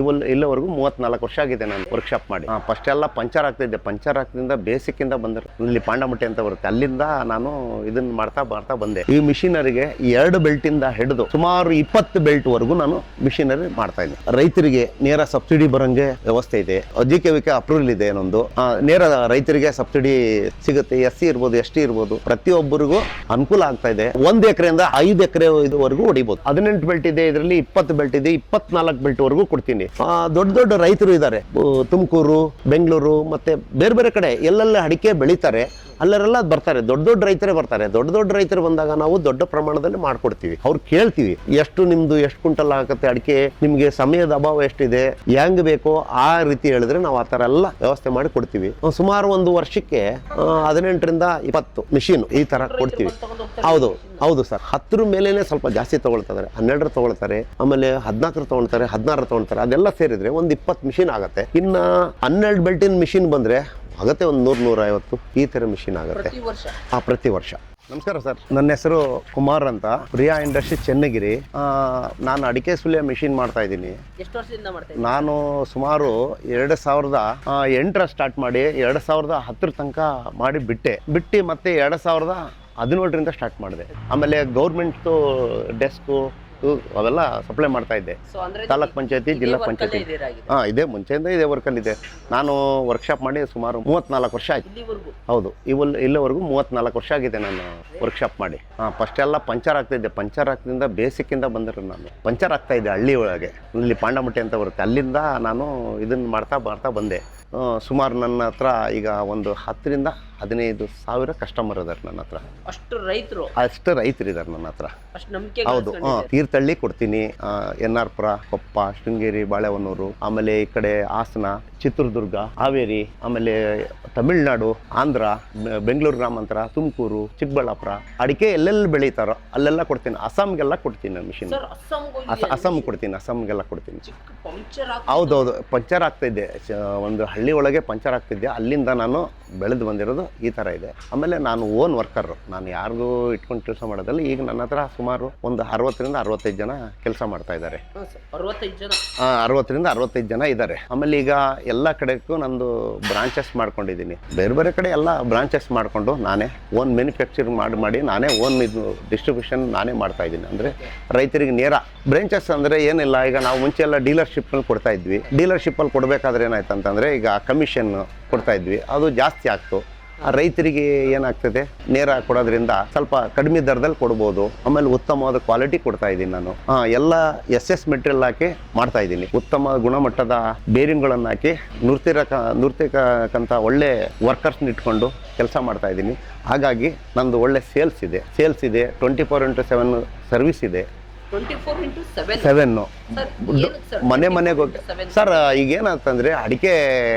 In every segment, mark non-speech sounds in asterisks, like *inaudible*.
ಇವಲ್ ಇಲ್ಲವರೆಗೂ ಮೂವತ್ನಾಲ್ಕು ವರ್ಷ ಆಗಿದೆ ನಾನು ವರ್ಕ್ಶಾಪ್ ಮಾಡಿ. ಫಸ್ಟ್ ಎಲ್ಲ ಪಂಚರ್ ಆಗ್ತಿದ್ದೆ. ಪಂಚರ್ ಆಗ್ತಿಂದ ಬೇಸಿಕ್ ಇಂದ ಬಂದರು. ಇಲ್ಲಿ ಪಾಂಡಮಟ್ಟಿ ಅಂತ ಬರುತ್ತೆ. ಅಲ್ಲಿಂದ ನಾನು ಇದನ್ನ ಮಾಡ್ತಾ ಮಾಡ್ತಾ ಬಂದೆ. ಈ ಮಿಷಿನರಿಗೆ ಎರಡು ಬೆಲ್ಟ್ ಇಂದ ಹಿಡಿದು ಸುಮಾರು ಇಪ್ಪತ್ತು ಬೆಲ್ಟ್ ವರೆಗೂ ನಾನು ಮಿಷಿನರಿ ಮಾಡ್ತಾ ಇದ್ದೆ. ರೈತರಿಗೆ ನೇರ ಸಬ್ಸಿಡಿ ಬರಂಗೆ ವ್ಯವಸ್ಥೆ ಇದೆ. ಅಜಿಕೆ ಕೆ ವಿಕೆ ಅಪ್ರೂವಲ್ ಇದೆ ಏನೊಂದು ನೇರ ರೈತರಿಗೆ ಸಬ್ಸಿಡಿ ಸಿಗುತ್ತೆ. ಎಸ್ ಸಿ ಇರ್ಬೋದು ಎಸ್ ಟಿ ಇರ್ಬೋದು. ಪ್ರತಿಯೊಬ್ಬರಿಗೂ ಅನುಕೂಲ ಆಗ್ತಾ ಇದೆ. ಒಂದ್ ಎಕರೆಯಿಂದ ಐದು ಎಕರೆ ಇದುವರೆಗೂ ಹೊಡಿಬೋದು. ಹದಿನೆಂಟು ಬೆಲ್ಟ್ ಇದೆ. ಇದರಲ್ಲಿ ಇಪ್ಪತ್ತು ಬೆಲ್ಟ್ ಇದೆ. ಇಪ್ಪತ್ನಾಲ್ಕು ಬೆಲ್ಟ್ ವರೆಗೂ ಕೊಡ್ತೀನಿ. ಆ, ದೊಡ್ಡ ದೊಡ್ಡ ರೈತರು ಇದ್ದಾರೆ ತುಮಕೂರು ಬೆಂಗಳೂರು ಮತ್ತೆ ಬೇರೆ ಬೇರೆ ಕಡೆ ಎಲ್ಲೆಲ್ಲ ಅಡಿಕೆ ಬೆಳೀತಾರೆ. ಅಲ್ಲರೆಲ್ಲ ಬರ್ತಾರೆ. ದೊಡ್ಡ ದೊಡ್ಡ ರೈತರೇ ಬರ್ತಾರೆ. ದೊಡ್ಡ ದೊಡ್ಡ ರೈತರು ಬಂದಾಗ ನಾವು ದೊಡ್ಡ ಪ್ರಮಾಣದಲ್ಲಿ ಮಾಡ್ಕೊಡ್ತೀವಿ. ಅವ್ರು ಕೇಳ್ತೀವಿ ಎಷ್ಟು ನಿಮ್ದು ಎಷ್ಟು ಕುಂಟಲ್ ಆಗುತ್ತೆ ಅಡಿಕೆ? ನಿಮ್ಗೆ ಸಮಯದ ಅಭಾವ ಎಷ್ಟಿದೆ? ಹೆಂಗ್ ಬೇಕೋ ಆ ರೀತಿ ಹೇಳಿದ್ರೆ ನಾವು ಆ ಥರ ಎಲ್ಲ ವ್ಯವಸ್ಥೆ ಮಾಡಿ ಕೊಡ್ತೀವಿ. ಸುಮಾರು ಒಂದು ವರ್ಷಕ್ಕೆ ಹದಿನೆಂಟರಿಂದ ಇಪ್ಪತ್ತು ಮಿಷಿನ್ ಈ ತರ ಕೊಡ್ತೀವಿ. ಹೌದು ಹೌದು ಸರ್. ಹತ್ತರ ಮೇಲೇನೆ ಸ್ವಲ್ಪ ಜಾಸ್ತಿ ತಗೊಳ್ತಾರೆ. ಹನ್ನೆರಡರ ತಗೊಳ್ತಾರೆ. ಆಮೇಲೆ ಹದಿನಾಲ್ಕರ ತಗೊಳ್ತಾರೆ ಹದಿನಾರರ ತಗೊಳ್ತಾರೆ. ಅದೆಲ್ಲ ಸೇರಿದ್ರೆ ಒಂದು ಇಪ್ಪತ್ತು ಮಿಷಿನ್ ಆಗುತ್ತೆ. ಇನ್ನ ಹನ್ನೆರಡು ಬೆಲ್ಟಿನ ಮಿಷಿನ್ ಬಂದ್ರೆ ಆಗತ್ತೆ ಒಂದು ನೂರು ನೂರ ಐವತ್ತು ಈ ತರ ಮಿಷಿನ್ ಆಗುತ್ತೆ. ಪ್ರತಿ ವರ್ಷ? ಆ ಪ್ರತಿ ವರ್ಷ. ನಮಸ್ಕಾರ ಸರ್. ನನ್ನ ಹೆಸರು ಕುಮಾರ್ ಅಂತ. ಪ್ರಿಯಾ ಇಂಡಸ್ಟ್ರಿ ಚೆನ್ನಗಿರಿ. ಆ, ನಾನು ಅಡಿಕೆ ಸುಲಿಯ ಮಿಷಿನ್ ಮಾಡ್ತಾ ಇದ್ದೀನಿ. ಎಷ್ಟು ವರ್ಷದಿಂದ ಮಾಡ್ತಾ ಇದ್ದೀರಾ? ನಾನು ಸುಮಾರು ಎರಡು ಸಾವಿರದ ಎಂಟರ ಸ್ಟಾರ್ಟ್ ಮಾಡಿ ಎರಡು ಸಾವಿರದ ಹತ್ತರ ತನಕ ಮಾಡಿ ಬಿಟ್ಟೆ. ಬಿಟ್ಟು ಮತ್ತೆ ಎರಡು ಸಾವಿರದ ಹದಿನೇಳರಿಂದ ಸ್ಟಾರ್ಟ್ ಮಾಡಿದೆ. ಆಮೇಲೆ ಗೌರ್ಮೆಂಟ್ದು ಡೆಸ್ಕು ಅವೆಲ್ಲ ಸಪ್ಲೈ ಮಾಡ್ತಾ ಇದ್ದೆ. ತಾಲೂಕ್ ಪಂಚಾಯತಿ ಜಿಲ್ಲಾ ಪಂಚಾಯತಿ. ಹಾ ಇದೇ ಮುಂಚೆಯಿಂದ ಇದೇ ವರ್ಕಲ್ಲಿ ಇದೆ ನಾನು ವರ್ಕ್ಶಾಪ್ ಮಾಡಿ ಸುಮಾರು ಮೂವತ್ನಾಲ್ಕು ವರ್ಷ ಆಯ್ತು. ಹೌದು ಇವಲ್ ಇಲ್ಲಿವರೆಗೂ ಮೂವತ್ನಾಲ್ಕು ವರ್ಷ ಆಗಿದೆ ನಾನು ವರ್ಕ್ಶಾಪ್ ಮಾಡಿ. ಹಾಂ ಫಸ್ಟ್ ಎಲ್ಲ ಪಂಚರ್ ಆಗ್ತಿದ್ದೆ ಪಂಚರ್ ಆಗ್ತಿಂದ ಬೇಸಿಕ್ಕಿಂದ ಬಂದರು ನಾನು. ಪಂಚರ್ ಆಗ್ತಾ ಇದ್ದೆ ಹಳ್ಳಿ ಒಳಗೆ. ಇಲ್ಲಿ ಪಾಂಡಮಟ್ಟಿ ಅಂತ ಬರುತ್ತೆ. ಅಲ್ಲಿಂದ ನಾನು ಇದನ್ನು ಮಾಡ್ತಾ ಮಾಡ್ತಾ ಬಂದೆ. ಸುಮಾರು ನನ್ನ ಹತ್ರ ಈಗ ಒಂದು ಹತ್ತರಿಂದ ಹದಿನೈದು ಸಾವಿರ ಕಸ್ಟಮರ್ ಇದಾರೆ ನನ್ನ ಹತ್ರ. ಅಷ್ಟು ರೈತರು? ಅಷ್ಟು ರೈತರಿದ್ದಾರೆ ನನ್ನ ಹತ್ರ. ಅಷ್ಟು ನಂಬಿಕೆ ಹೌದು ತೀರ್ಥಳ್ಳಿ ತೀರ್ಥಹಳ್ಳಿ ಕೊಡ್ತೀನಿ ಎನ್ ಆರ್ ಪುರ ಕೊಪ್ಪ ಶೃಂಗೇರಿ ಬಾಳೆಹೊನ್ನೂರು ಆಮೇಲೆ ಈ ಕಡೆ ಹಾಸನ ಚಿತ್ರದುರ್ಗ ಹಾವೇರಿ ಆಮೇಲೆ ತಮಿಳ್ನಾಡು ಆಂಧ್ರ ಬೆಂಗಳೂರು ಗ್ರಾಮಾಂತರ ತುಮಕೂರು ಚಿಕ್ಕಬಳ್ಳಾಪುರ ಅಡಿಕೆ ಎಲ್ಲೆಲ್ಲಿ ಬೆಳೀತಾರೋ ಅಲ್ಲೆಲ್ಲ ಕೊಡ್ತೀನಿ ಅಸ್ಸಾಂಗೆಲ್ಲ ಕೊಡ್ತೀನಿ ನಾನು ಮಿಷಿನ್ ಅಸ್ಸಾಂ ಕೊಡ್ತೀನಿ ಅಸ್ಸಾಂಗೆಲ್ಲ ಕೊಡ್ತೀನಿ. ಹೌದೌದು ಪಂಚರ್ ಆಗ್ತಿದ್ದೆ ಒಂದು ಹಳ್ಳಿ ಒಳಗೆ ಪಂಚರ್ ಆಗ್ತಿದ್ದೆ ಅಲ್ಲಿಂದ ನಾನು ಬೆಳೆದು ಬಂದಿರೋದು ಈ ಥರ ಇದೆ. ಆಮೇಲೆ ನಾನು ಓನ್ ವರ್ಕರ್ ನಾನು ಯಾರಿಗೂ ಇಟ್ಕೊಂಡು ಕೆಲಸ ಮಾಡೋದಲ್ಲ. ಈಗ ನನ್ನ ಹತ್ರ ಸುಮಾರು ಒಂದು ಅರವತ್ತರಿಂದ ಅರವತ್ತೈದು ಜನ ಕೆಲಸ ಮಾಡ್ತಾ ಇದ್ದಾರೆ. ಅರವತ್ತರಿಂದ ಅರವತ್ತೈದು ಜನ ಇದ್ದಾರೆ. ಆಮೇಲೆ ಈಗ ಎಲ್ಲ ಕಡೆಗೂ ನಂದು ಬ್ರಾಂಚಸ್ ಮಾಡ್ಕೊಂಡಿದ್ದೀನಿ. ಬೇರೆ ಬೇರೆ ಕಡೆ ಎಲ್ಲ ಬ್ರಾಂಚಸ್ ಮಾಡಿಕೊಂಡು ನಾನೇ ಓನ್ ಮ್ಯಾನುಫ್ಯಾಕ್ಚರ್ ಮಾಡಿ ಮಾಡಿ ನಾನೇ ಓನ್ ಇದು ಡಿಸ್ಟ್ರಿಬ್ಯೂಷನ್ ನಾನೇ ಮಾಡ್ತಾ ಇದ್ದೀನಿ. ಅಂದರೆ ರೈತರಿಗೆ ನೇರ ಬ್ರಾಂಚಸ್ ಅಂದರೆ ಏನಿಲ್ಲ. ಈಗ ನಾವು ಮುಂಚೆ ಎಲ್ಲ ಡೀಲರ್ಶಿಪ್ನಲ್ಲಿ ಕೊಡ್ತಾ ಇದ್ವಿ. ಡೀಲರ್ಶಿಪ್ಪಲ್ಲಿ ಕೊಡಬೇಕಾದ್ರೆ ಏನಾಯ್ತು ಅಂತಂದರೆ ಈಗ ಕಮಿಷನ್ ಕೊಡ್ತಾ ಇದ್ವಿ. ಅದು ಜಾಸ್ತಿ ಆಗ್ತು. ರೈತರಿಗೆ ಏನಾಗ್ತದೆ? ನೇರ ಕೊಡೋದ್ರಿಂದ ಸ್ವಲ್ಪ ಕಡಿಮೆ ದರದಲ್ಲಿ ಕೊಡ್ಬೋದು. ಆಮೇಲೆ ಉತ್ತಮವಾದ ಕ್ವಾಲಿಟಿ ಕೊಡ್ತಾ ಇದ್ದೀನಿ ನಾನು. ಎಲ್ಲ ಎಸ್ ಎಸ್ ಮೆಟೀರಿಯಲ್ ಹಾಕಿ ಮಾಡ್ತಾ ಇದ್ದೀನಿ. ಉತ್ತಮ ಗುಣಮಟ್ಟದ ಬೇರಿಂಗ್ಗಳನ್ನು ಹಾಕಿ ನೃತ್ಯಕ ನೃತ್ಯಕ್ಕಂಥ ಒಳ್ಳೆ ವರ್ಕರ್ಸ್ನ ಇಟ್ಕೊಂಡು ಕೆಲಸ ಮಾಡ್ತಾ ಇದ್ದೀನಿ. ಹಾಗಾಗಿ ನಂದು ಒಳ್ಳೆ ಸೇಲ್ಸ್ ಇದೆ. ಸೇಲ್ಸ್ ಇದೆ twenty four into seven service ಇದೆ. ಸೆವೆನ್ನು ಮನೆ ಮನೆಗೆ ಹೋಗಿ ಸರ್ ಈಗ ಏನಂತಂದ್ರೆ ಅಡಿಕೆ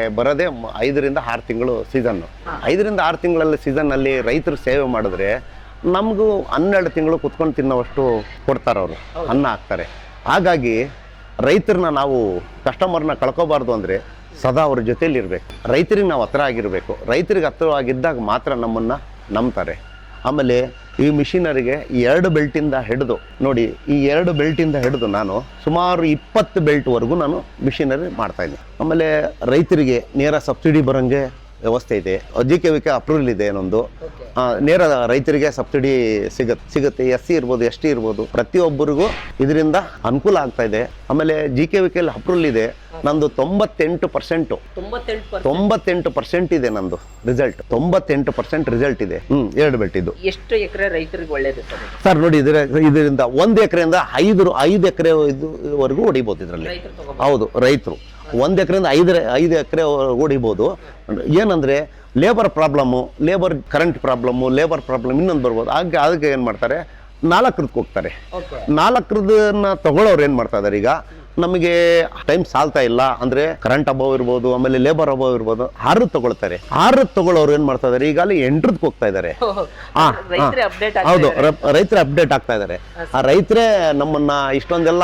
ಬರೋದೇ ಮ- ಐದರಿಂದ ಆರು ತಿಂಗಳು ಸೀಸನ್ನು ಐದರಿಂದ ಆರು ತಿಂಗಳಲ್ಲಿ ಸೀಸನ್ನಲ್ಲಿ ರೈತರು ಸೇವೆ ಮಾಡಿದ್ರೆ ನಮಗೂ ಹನ್ನೆರಡು ತಿಂಗಳು ಕುತ್ಕೊಂಡು ತಿನ್ನೋವಷ್ಟು ಕೊಡ್ತಾರೆ ಅವರು. ಅನ್ನ ಹಾಕ್ತಾರೆ. ಹಾಗಾಗಿ ರೈತರನ್ನ ನಾವು ಕಸ್ಟಮರ್ನ ಕಳ್ಕೊಬಾರ್ದು ಅಂದರೆ ಸದಾ ಅವ್ರ ಜೊತೆಲಿ ಇರಬೇಕು ರೈತರಿಗೆ ನಾವು ಹತ್ರ ಆಗಿರಬೇಕು. ರೈತರಿಗೆ ಹತ್ರವಾಗಿದ್ದಾಗ ಮಾತ್ರ ನಮ್ಮನ್ನು ನಂಬ್ತಾರೆ. ಆಮೇಲೆ ಈ ಮಿಷಿನರಿಗೆ ಎರಡು ಬೆಲ್ಟಿಂದ ಹಿಡಿದು, ನೋಡಿ, ಈ ಎರಡು ಬೆಲ್ಟಿಂದ ಹಿಡಿದು ನಾನು ಸುಮಾರು ಇಪ್ಪತ್ತು ಬೆಲ್ಟ್ವರೆಗೂ ನಾನು ಮಿಷಿನರಿ ಮಾಡ್ತಾ ಇದ್ದೀನಿ. ಆಮೇಲೆ ರೈತರಿಗೆ ನೇರ ಸಬ್ಸಿಡಿ ಬರೋಂಗೆ ವ್ಯವಸ್ಥೆ ಇದೆ. ಜಿ ಕೆ ವಿಕೆ ಅಪ್ರೂವಲ್ ಇದೆ ಏನೊಂದು. ನೇರ ರೈತರಿಗೆ ಸಬ್ಸಿಡಿ ಸಿಗತ್, ಸಿಗುತ್ತೆ. ಎಸ್ ಸಿ ಇರ್ಬೋದು, ಎಸ್ ಟಿ ಇರ್ಬೋದು. ಪ್ರತಿಯೊಬ್ಬರಿಗೂ ಇದರಿಂದ ಅನುಕೂಲ ಆಗ್ತಾ ಇದೆ. ಆಮೇಲೆ ಜಿ ಕೆ ವಿ ಅಪ್ರೂವಲ್ ಇದೆ. ನಂದು ತೊಂಬತ್ತೆಂಟು ಪರ್ಸೆಂಟು ತೊಂಬತ್ತೆಂಟು ಪರ್ಸೆಂಟ್ ಇದೆ ನಂದು ರಿಸಲ್ಟ್ ತೊಂಬತ್ತೆಂಟು ಪರ್ಸೆಂಟ್ ರಿಸಲ್ಟ್ ಇದೆ. ಹ್ಮ್ ಎರಡು ಬೆಟ್ಟಿದ್ದು ಎಷ್ಟು ಎಕರೆ ರೈತರಿಗೆ ಒಳ್ಳೇದು ಸರ್? ನೋಡಿ ಇದರ ಇದರಿಂದ ಒಂದು ಎಕರೆಯಿಂದ ಐದು ಐದು ಎಕರೆ ಇದುವರೆಗೂ ಹೊಡಿಬೋದು ಇದರಲ್ಲಿ. ಹೌದು ರೈತರು. ಒಂದು ಎಕರೆಯಿಂದ ಐದು ಐದು ಎಕರೆ ಹೊಡಿಬೋದು. ಏನಂದ್ರೆ labour problem labour current problem labour problem ಇನ್ನೊಂದು ಬರ್ಬೋದು. ಹಾಗೆ ಅದಕ್ಕೆ ಏನು ಮಾಡ್ತಾರೆ? ನಾಲ್ಕರದ್ದು ಹೋಗ್ತಾರೆ. ನಾಲ್ಕರದನ್ನ ತಗೊಳ್ಳೋರು ಏನು ಮಾಡ್ತಾ ಇದಾರೆ ಈಗ? ನಮಗೆ ಟೈಮ್ ಸಾಲ್ತಾ ಇಲ್ಲ. ಅಂದ್ರೆ ಕರೆಂಟ್ ಅಭಾವ ಇರ್ಬೋದು ಆಮೇಲೆ ಲೇಬರ್ ಅಭಾವ ಇರ್ಬೋದು ಆರು ತಗೊಳ್ತಾರೆ. ಆರು ತಗೊಳ್ಳೋರು ಏನ್ ಮಾಡ್ತಾ ಇದಾರೆ? ಈಗ ಅಲ್ಲಿ ಎಂಟ್ರದ್ದು ಹೋಗ್ತಾ ಇದಾರೆ. ಹೌದು ರೈತರ ಅಪ್ಡೇಟ್ ಆಗ್ತಾ ಇದಾರೆ. ಆ ರೈತರೇ ನಮ್ಮನ್ನ ಇಷ್ಟೊಂದೆಲ್ಲ